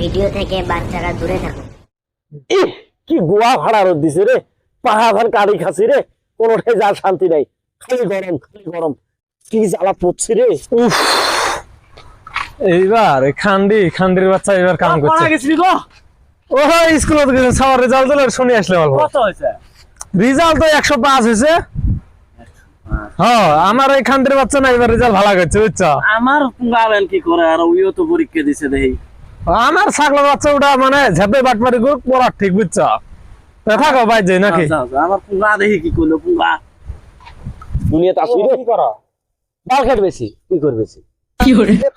Video থেকে বাচ্চারা দূরে থাকুন ইহ, কি গোয়া ভাড়া রোদ দিছে রে। পাহাড় ভার কাড়ি খাসি রে। কোনোটাই যা শান্তি নাই। খালি গরম খালি গরম। কি জ্বালা পড়ছি রে। উফ। এইবার এই খান্ডি খান্ডির বাচ্চা এবার কাম করছে। গেছিলি গো। ও স্কুলত গেছে সবার রেজাল্ট দিলে শুনে আসলে অল্প। কত হয়েছে? রেজাল্ট তো একশো পাঁচ হয়েছে। হ্যাঁ আমার এই খান্ডির বাচ্চা না এবার রেজাল্ট ভালো করছে বুঝছ? আমার গাবেন কি করে আর ওইও তো পরীক্ষা দিছে দেখি। আমার ছাগলের বাচ্চা ওটা মানে ঝেপে বাটমারি করে পড়ার ঠিক বুঝছ? তা থাকো ভাই যাই নাকি? আচ্ছা, আচ্ছা, আমার পুঙ্গা দেখি কি করল পুঙ্গা দুনিয়াতে আসি রে? কি করো? বাল কাট বেশি কি করবে বেশি?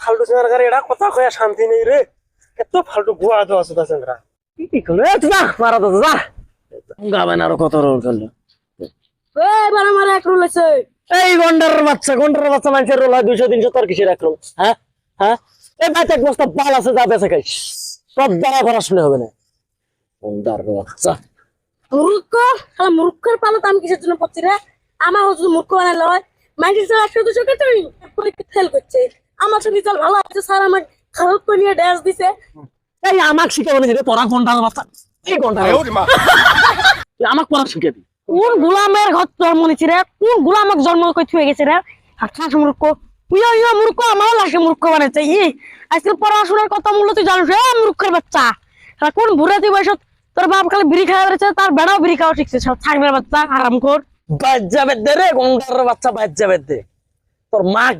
ফালতু সরকার এটা কথা কয়া শান্তি নেই রে। এত ফালতু গুয়া তো আছে তাছাড়া কি কি করবে এ, যা মারা তো যা। গাবেন আরও কত রোল করল এবার আমার এক রুল আছে। এই গন্ডার বাচ্চা গন্ডার বাচ্চা মানুষের রোল হয় দুইশো তিনশো তোর কিসের একরোল হ্যাঁ? হ্যাঁ? এই বাচ্চা এক বস্তা বাল আছে যা বেঁচে খাইস সব দ্বারা করা শুনে হবে না। মূর্খ মূর্খের পালো তো আমি কিসের জন্য পড়ছি রে? আমার যদি মূর্খ বানালে হয় মাইন্ডের স্যার একশো দুশো কেটে পরীক্ষা ফেল করছে? আমার তো রেজাল্ট ভালো আছে স্যার আমাকে খারাপ করে নিয়ে দিছে। এই আমাকে না রে তোরা গন্ডার বাচ্চা। এই তুই আমাকে পড়া শিখাবি কোন গোলামের ঘর জন্ম নিচ্ছে রে? কোন গোলামের জন্ম করে থুয়ে গেছে রে? মূর্খ। আজকাল পড়াশোনার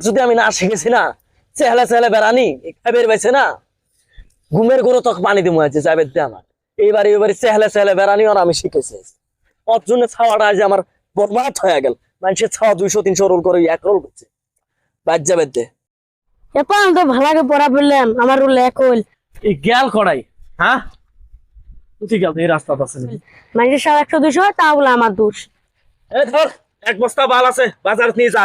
যদি আমি না শিখেছি না বেড়ানি বের পাইছে না, ঘুমের গরু তোকে পানি দিমু আছে যাবে দে আমার। এইবার এইবার চেহলে চেহলে বেড়ানি আর আমি শিখেছি। ওর জন্য ছাওয়াটা আজ আমার বরবাদ হয়ে গেল। মানুষের ছাওয়া দুইশো, তিনশো রোল করে, এক রোল করছে। বাদ যাবে এখন তো ভালাকে পড়া বললাম আমার রুল এক হইল। এই গেল কড়াই। হ্যাঁ? তুই গেল এই রাস্তা আছে মাইন্ডের সব একশো দুশো তা বলে আমার দোষ। এই ধর এক বস্তা বাল আছে বাজার নিয়ে যা।